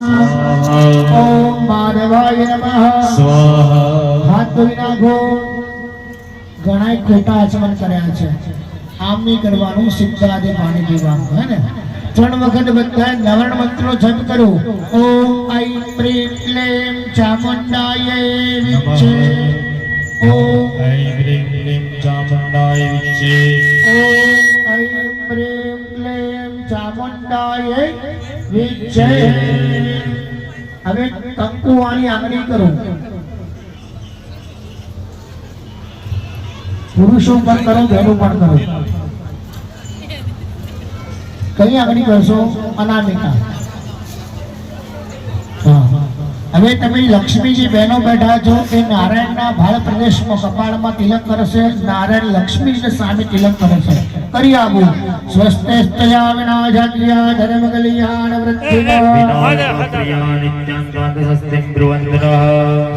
ઓમ માધવાય નમઃ ત્રણ વખત બધા નવરણ મંત્રો જપ કરો ઓમ આઈ પ્રેમ ક્લેમ ચામુંડાય વિચ્છે ઓમ ઐં પ્રેમ ક્લેમ ચામુંડાય ઓમ ઐમ પ્રીમ ક્લેમ વિજય. હવે કંકુવાણી આંગળી કરો. પુરુષો પણ કરો બહેનો પણ કરો. કઈ આંગળી કરશો? અનામિકા. હવે તમે લક્ષ્મીજી બહેનો બેઠા છો એ નારાયણના ભાળ પ્રદેશમાં કપાળમાં તિલક કરશે નારાયણ લક્ષ્મીજીને સામે તિલક કરશે કરી આવું સ્વસ્તે સ્તયા વિના જાગ્યા ધર્મ કલ્યાણ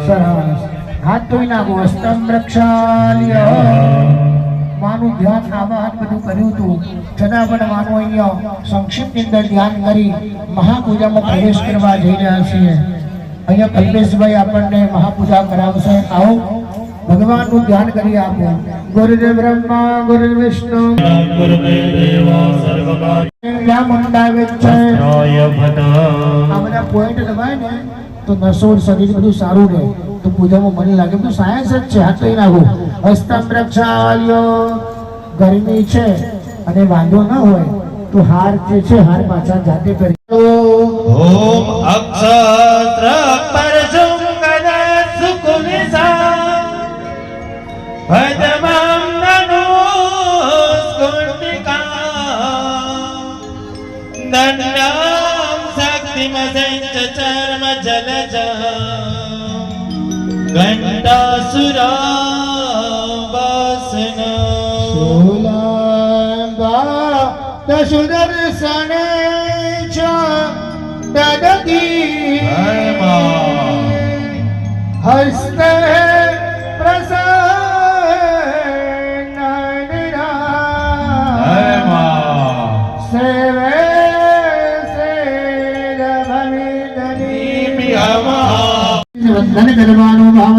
સરસ. હાથ ધોઈ નાખો અસ્તમ પ્રક્ષાલ્ય માનું ધ્યાન, આવાહન બધું કર્યું હતું. છતાં પણ માનું અહીંયા સંક્ષિપ્તની અંદર ધ્યાન કરી મહાપૂજામાં પ્રવેશ કરવા જઈ રહ્યા છીએ. અહીંયા કલ્પેશભાઈ આપણને મહાપૂજા કરાવશે આવો ભગવાનનું ધ્યાન કરી આપો ગુરુદેવ બ્રહ્મા ગુરુ વિષ્ણુ બધા સારું રહે તો પૂજામાં મને લાગે બધું સાયન્સ જ છે હાથ તો નાખો હસ્તમ પ્રક્ષાલ્યો ગરમી છે અને વાંધો ન હોય તો હાર જે છે હાર પાછા જાતે કરી ઘંટાસુરાવાસન વંદન કરવાનો ભાવ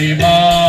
Amen.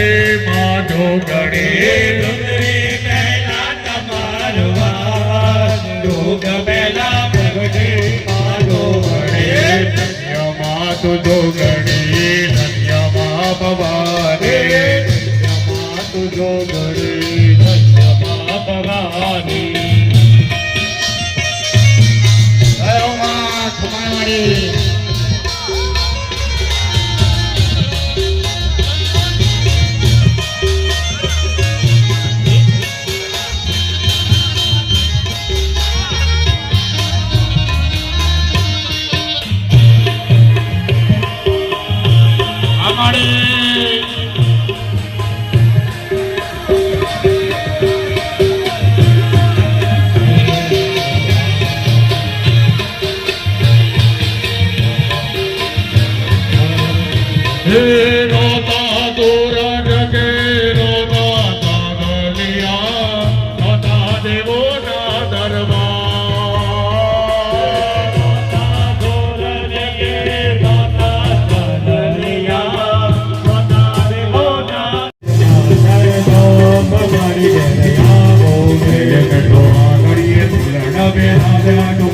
પ્રગટે માધો ગણે ડુંગરી પહેલા તમારો વાર જોગ પહેલા પ્રગટે ભવાની. જોગણી ધન્યમાં Bhavani. Esto va a morir por la.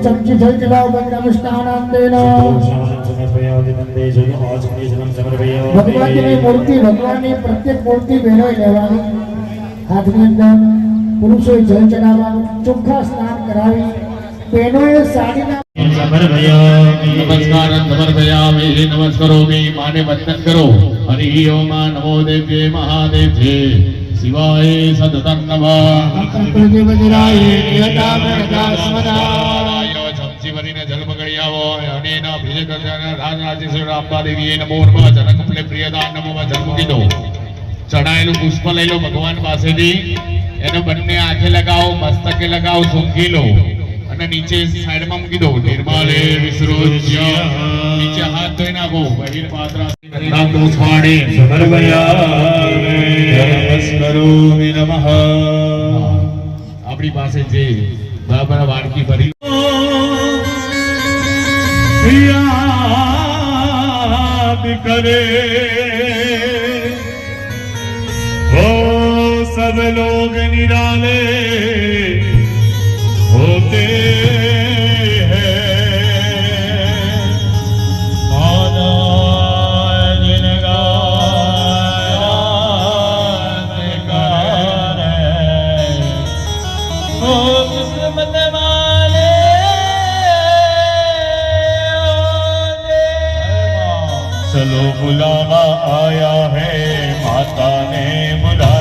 બે ચમચી જલ ચલાવો વિદ્યાભિષ્ટાનામ તેનો ભગવાનજીની મૂર્તિ ભગવાનની પ્રત્યેક મૂર્તિ ભેળવી લેવાની હાથની અંદર પુરુષોએ જલ ચડાવવાનું ચોખ્ખા સ્નાન કરાવી બહેનોએ સાડીના નમસ્કાર સમર્પયામિ નમસ્કરોમિ માને વંદન કરો હરિ ઓમ નમો દેવ્યે મહાદેવ્યે શિવાય સતતં નમઃ પ્રતિપદિરાય નિયતા એના ભીજે કરજાના રાજ રાજેશ્વર અંબા દેવીએ નમો નમઃ. જનકપલે પ્રિયદાન નમો જલ દો ચડાયેલું પુષ્પ લઈ લો ભગવાન પાસેથી. એને બંને આંખે લગાવો મસ્તકે લગાવો સૂંઘી લો. અને નીચે સાઈડમાં મૂકી દો. નિર્મલે વિસૃજ્ય. નીચે હાથ ધોઈ નાખો. બહિર પાત્રા નામ પુષ્પાણી નમસ્કરોમિ નમઃ. આપણી પાસે જે બરાબર વાડકી ભરી याद યાદ કરે. ઓ સબ લોગ નિરાલે. चलो बुलावा आया है माता ने बुलाया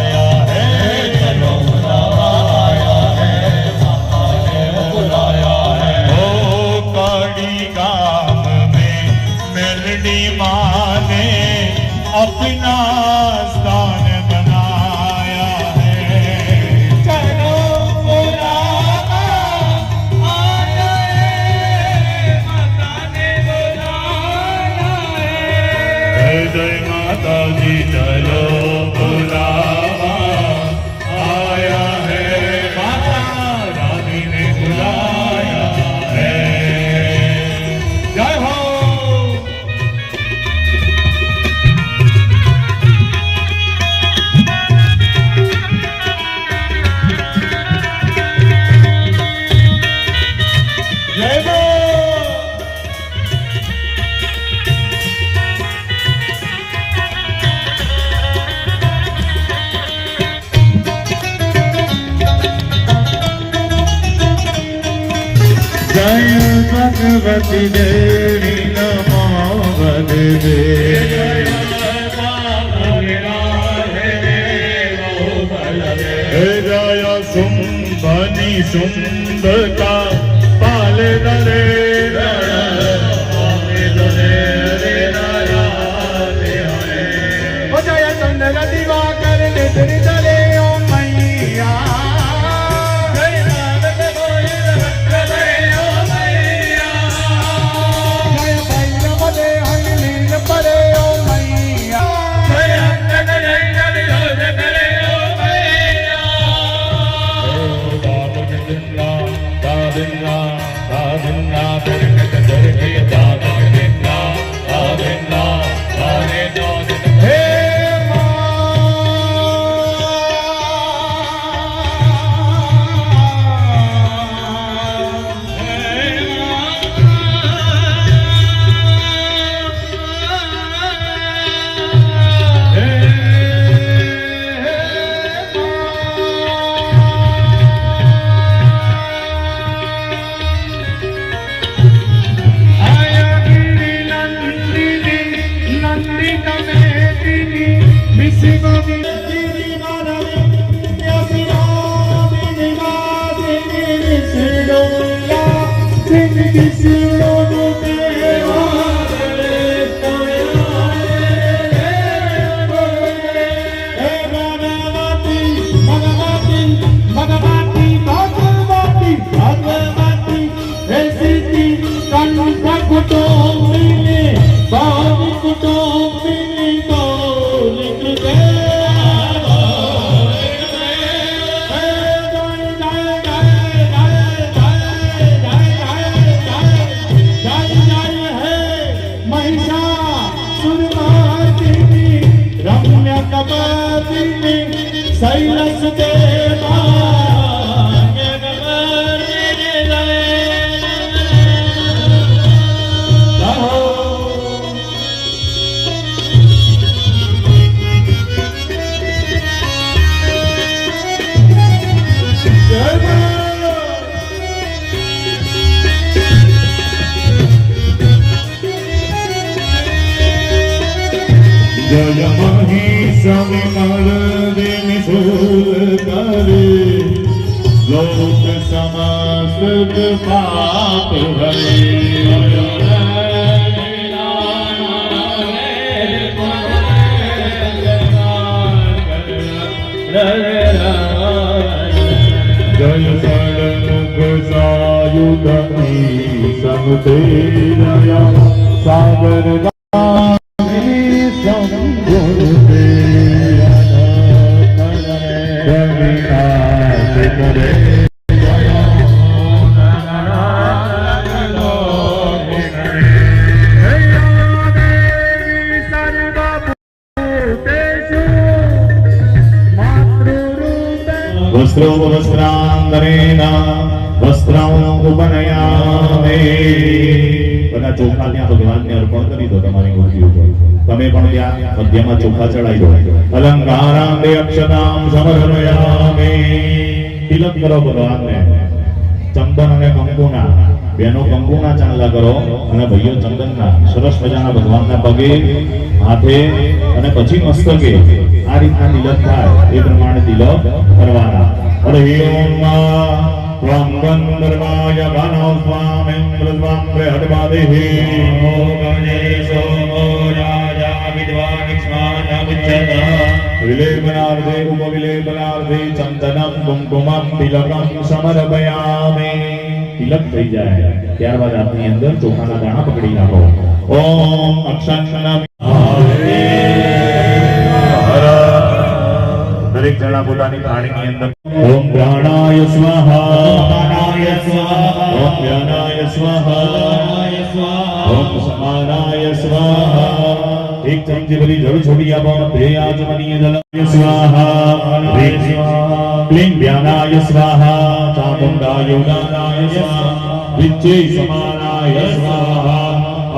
સમસ્ત પાપ સમતેરયા સાગર વસ્ત્રો વસ્ત્રાંતરેણ ઉપનયામે બધા ચોખા ત્યાં ભગવાનને અર્પણ કરી દો તમારી મૂર્તિ ઉપર. તમે પણ ત્યાં મધ્યમાં ચોખા ચડાવી દો. અલંકારામ દે અક્ષતામ સમર્પયામે। તિલક કરો ભગવાનને। ચંદન અને કંકુના। બેનો કંકુના ચાંદલા કરો અને ભાઈઓ ચંદનના, સરસ મજાના ભગવાનના પગે, હાથે અને પછી મસ્તકે આ રીતના તિલક થાય, એ પ્રમાણે તિલક કરવાના. હરિ ઓમ ત્વં ગંધર્વાય ગાનો સ્વામિન્દ્ર સ્વામ હડવાદેહિ વિલેપનાર્થે ઉપવિલેપનાર્થે ચંદનમ કુમકુમમ તિલકમ સમર્પયામિ તિલક થઈ જાય ત્યારબાદ આપની અંદર ચોખાના દાણા પકડી નાખો ઓમ અક્ષંગનમ દરેક જણા પોતાની પાણીની અંદર ઓમ પ્રાણાય સ્વાહા પ્રાણાય સ્વાહા ઓમ વ્યાનાય સ્વાહા ઓમ સમાનાય સ્વાહા એક ચમચી ભરી જળ છોડી આપો તે આજમનીય જલાય સ્વાહા હ્રીં સ્વાહા ક્લીં વ્યાનાય સ્વાહા ચામુંડાય ઉદાનાય સ્વાહા વિચ્ચે સમાનાય સ્વાહા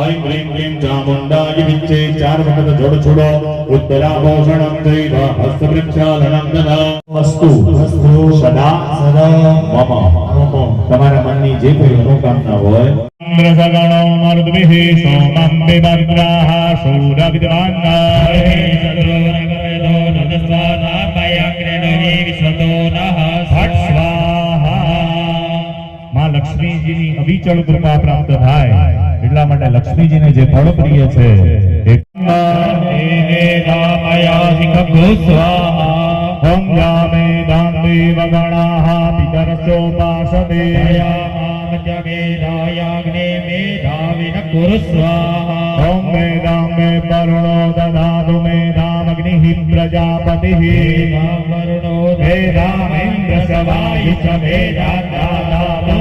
ઐં ક્લીં ક્લીં ચામુંડાય વિચ્ચે ચાર વખત જળ છોડો ઉત્તરાભૂષણમ ચૈવ હસ્તવૃક્ષાલનમ દદા અસ્તુ સદા સદા મમ તમારા મનની જે કોઈ મનોકામના હોય इन्द्रसगणो मरुद्भिः सोमं विभद्राः शूरविद्वान्नाः ભટ સ્વાહા માં લક્ષ્મીજીની અવિચળ કૃપા પ્રાપ્ત થાય એટલા માટે લક્ષ્મીજીને જે ફળ પ્રિય છે ઓમ જામે દાંતે વગણાઃ પિતરસોપાસતે ઓમ વેદાં મે પરણો દદાતુ મેધામગ્નિઃ પ્રજાપતિઃ. સવાય ચ દદાતુ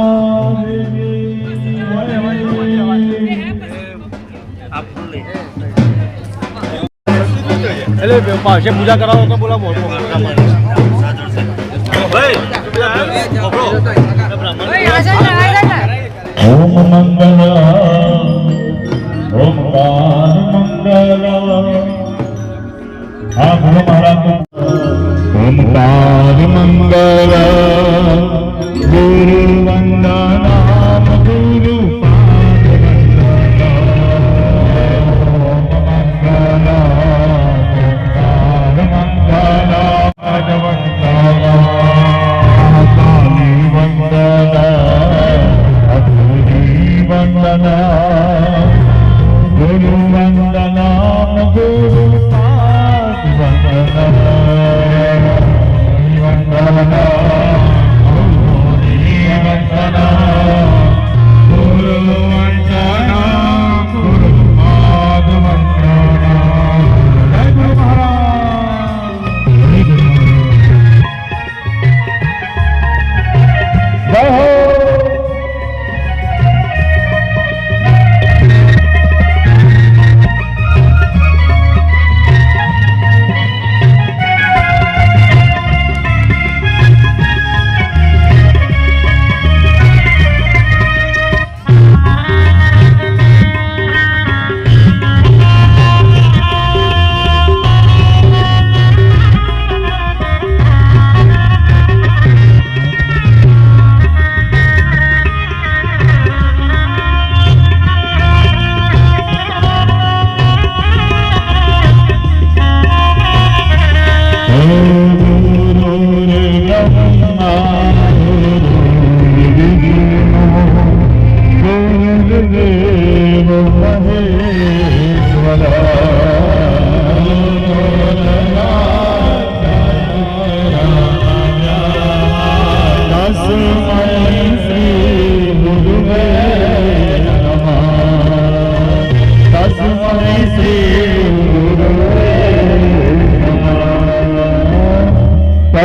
પાછે પૂજા કરાવો તો બોલા મોટો. ઓમ મંગલ ઓમકાર મંગલ. આ ગુરુ મહારાજ ઓમકાર મંગલ.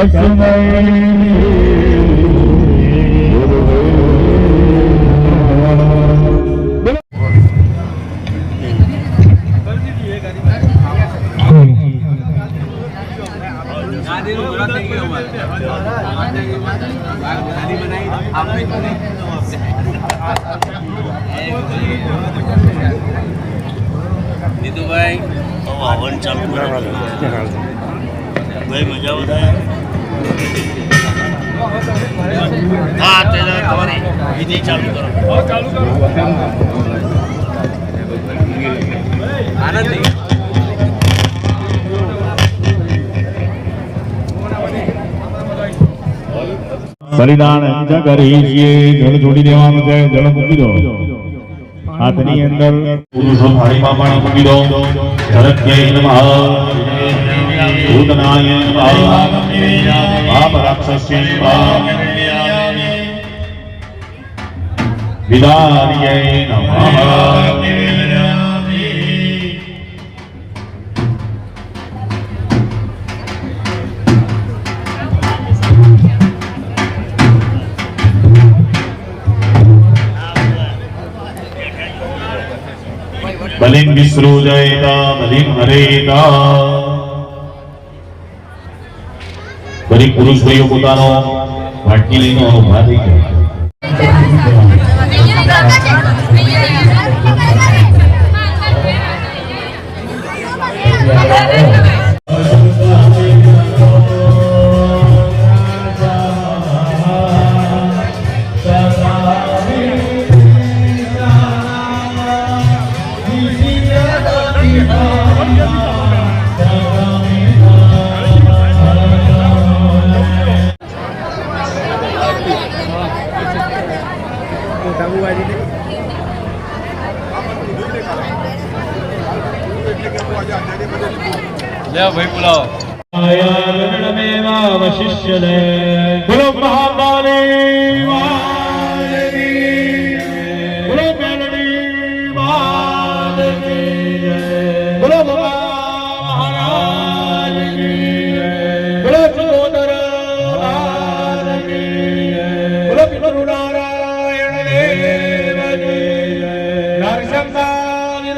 Okay. બલિદાન કરી છીએ. જળ છોડી દેવાનું છે, જળ મૂકી દો. હાથની અંદર પુરુષો થાળીમાં પાણી મૂકી દો. જરત્યય નમઃ ભૂતનાય નમઃ પાપ રાક્ષસ્ય નમઃ વિદાર્ય નમઃ બલિં વિસૃજયેત બલિમ હરેતા દરેક પુરુષ ભાઈઓ પોતાનો ભાટકી લઈને અનુભવ થઈ ગયા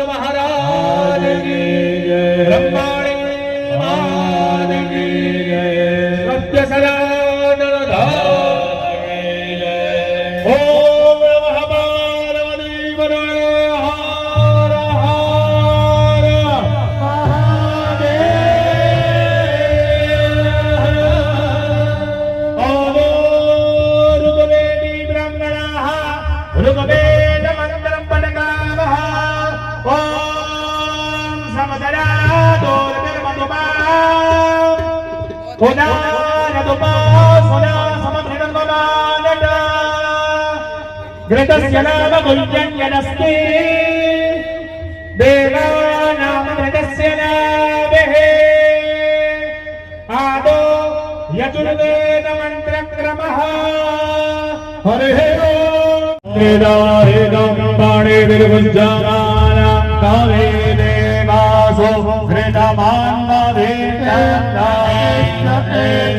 મહારાજની બ્રહ્માણી خدا ندبا خدا سمم ندبا ندا గ్రతస్ జనామ గుల్జన్ జనస్తి దేవా నామ గ్రతస్య నాభే ఆదో యజుర్వేద మంత్ర క్రమ హరి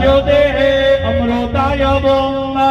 ಜ್ಯೋತೆ ಅಮೃತಾಯ ಬೋಂಗಾ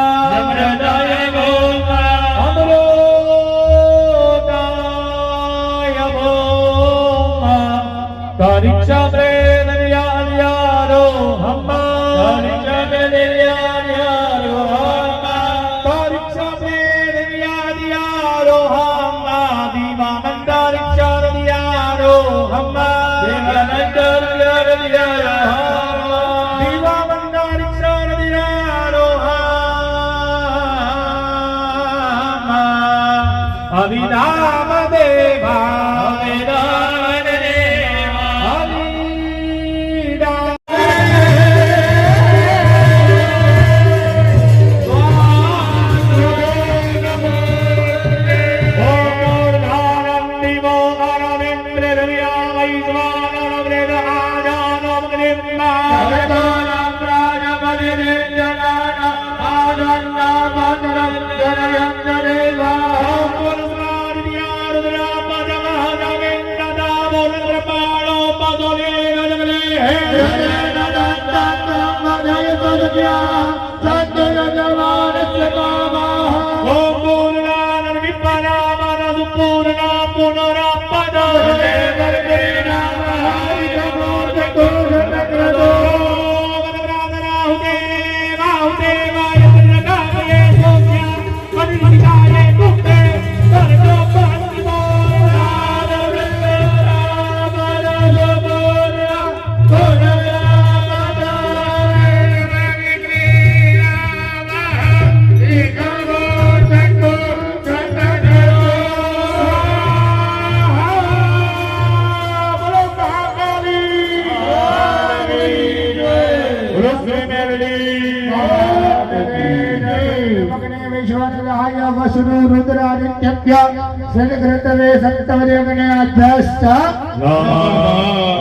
सदकृतवे सप्तमदेवनयाभ्यश्च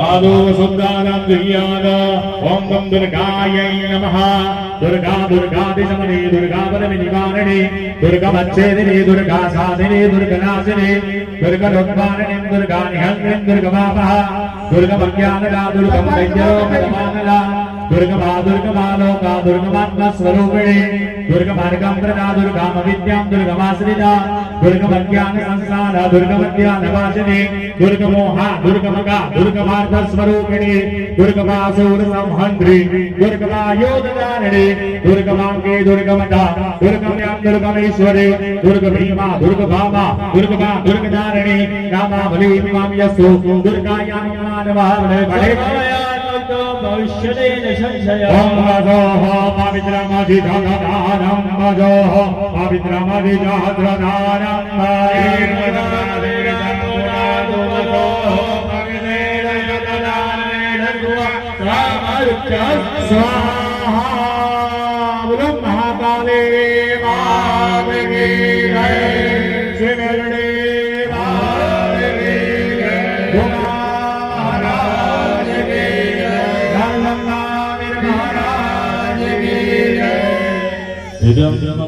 आदो वसुब्दानां दुर्याद ॐ गं दुर्गायै नमः दुर्गा दुर्गादिशमने दुर्गाबलविनिवारणे दुर्गमच्छेदिने दुर्गा साधिने दुर्गनाशिने दुर्गरुद्वारिणे दुर्गा निहन्त्रिं दुर्गमापः दुर्गमज्ञानदा दुर्गं वैद्यरोगमानदा दुर्गमा दुर्गमालोका दुर्गमात्मस्वरूपिणे दुर्गमार्गं प्रदा दुर्गामविद्यां दुर्गमाश्रिता લોકા દુર્ગમાત્મ સ્વરૂપિણી દુર્ગમાર્ગમ પ્રદા દુર્ગામ વિદ્યામ દુર્ગમાશ્રિતા દુર્ગમજ્ઞાન સંસારા દુર્ગમજ્ઞાન વાસિની દુર્ગમોહા દુર્ગમગા દુર્ગમાર્ગ સ્વરૂપિણી દુર્ગમાસુર સંહંત્રી દુર્ગમા ोः पवित्रमधिधनदानं मदोः पवित्रमधिजात्रदानं स्वाहा महाकाले విధం